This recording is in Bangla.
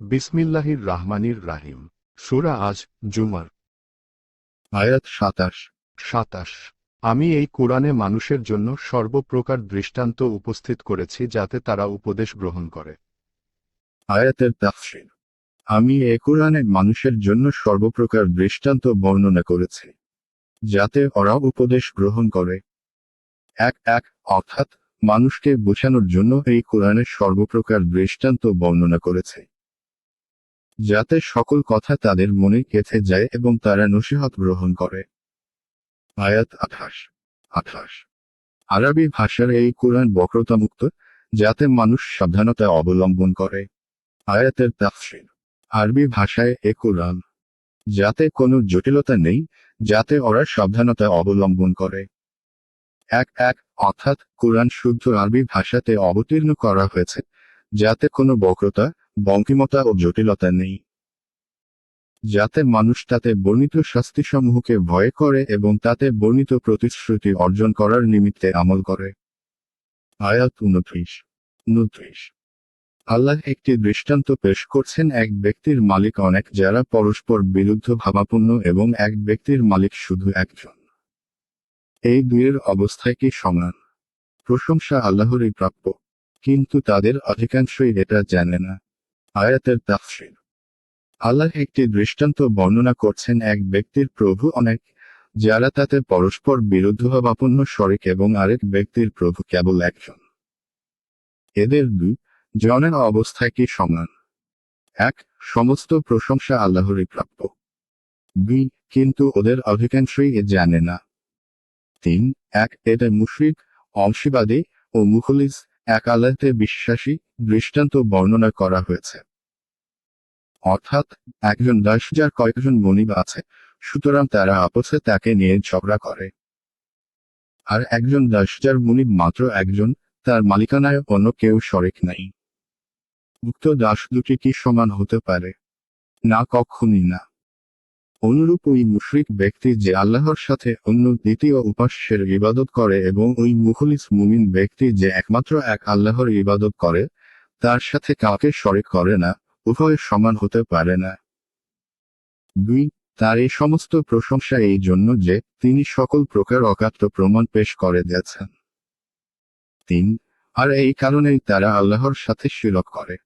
বিসমিল্লাহির রাহমানির রাহিম। সুরা আজ জুমার। আয়াত সাতাশ। সাতাশ। আমি এই কোরআনে মানুষের জন্য সর্বপ্রকার দৃষ্টান্ত উপস্থিত করেছি যাতে তারা উপদেশ গ্রহণ করে। আয়াতের তাফসির। আমি এ কোরআনে মানুষের জন্য সর্বপ্রকার দৃষ্টান্ত বর্ণনা করেছি যাতে ওরা উপদেশ গ্রহণ করে। এক এক অর্থাৎ মানুষকে বোঝানোর জন্য এই কোরআনের সর্বপ্রকার দৃষ্টান্ত বর্ণনা করেছে। যাতে সকল কথা তাদের মনে গেঁথে যায় এবং তারা নসিহত গ্রহণ করে। আয়াত আঠাশ আঠাশ। আরবি ভাষার এই কোরআন বক্রতামুক্ত, যাতে মানুষ সাবধানতা অবলম্বন করে। আয়াতের তাফসির। আরবি ভাষায় এ কোরআন। যাতে কোনো জটিলতা নেই, যাতে ওরা সাবধানতা অবলম্বন করে। এক এক, অর্থাৎ কোরআন শুদ্ধ আরবি ভাষাতে অবতীর্ণ করা হয়েছে, যাতে কোনো বক্রতা বঙ্কিমতা ও জটিলতা নেই। যাতে মানুষ তাতে বর্ণিত শাস্তিসমূহকে ভয় করে এবং তাতে বর্ণিত প্রতিশ্রুতি অর্জন করার নিমিত্তে আমল করে। আয়াত উনত্রিশ উনত্রিশ আল্লাহ একটি দৃষ্টান্ত পেশ করছেন এক ব্যক্তির মালিক অনেক যারা পরস্পর বিরুদ্ধ ভাবাপন্ন এবং এক ব্যক্তির মালিক শুধু একজন। এই দুইয়ের অবস্থায় কি সমান? প্রশংসা আল্লাহরই প্রাপ্য। কিন্তু তাদের অধিকাংশই এটা জানে না। আয়াতের তাফসির। আল্লাহ একটি দৃষ্টান্ত বর্ণনা করছেন এক ব্যক্তির প্রভু অনেক, যারা তাতে পরস্পর বিরুদ্ধভাবাপন্ন শরিক এবং আরেক ব্যক্তির প্রভু কেবল একজন। এদের দুই জনের অবস্থায় কি সমান? এক, সমস্ত প্রশংসা আল্লাহরই প্রাপ্য। দুই, কিন্তু ওদের অধিকাংশই এ জানে না। তিন, এক এটা মুশরিক, অংশীবাদী ও মুখলিস এক আল্লাহতে বিশ্বাসী দৃষ্টান্ত বর্ণনা করা হয়েছে। অর্থাৎ, একজন দশ হাজার কয়েকজন মনিব আছে, সুতরাং তারা আপসে তাকে নিয়ে ঝগড়া করে। আর একজন দশ হাজার মনিব মাত্র একজন, তার মালিকানায় অন্য কেউ শরিক নাই। উক্ত দাস দুটি কি সমান হতে পারে? না, কখনই না। অনুরূপ ওই মুশরিক ব্যক্তি যে আল্লাহর সাথে অন্য দ্বিতীয় উপাস্যের ইবাদত করে এবং ওই মুখলিস মুমিন ব্যক্তি যে একমাত্র এক আল্লাহর ইবাদত করে, তার সাথে কাউকে শরিক করে না, উভয় সমান হতে পারে না। দুই, তার এই সমস্ত প্রশংসা এই জন্য যে তিনি সকল প্রকার অকাত্য প্রমাণ পেশ করে দিয়েছেন। তিন, আর এই কারণেই তারা আল্লাহর সাথে শিরক করে।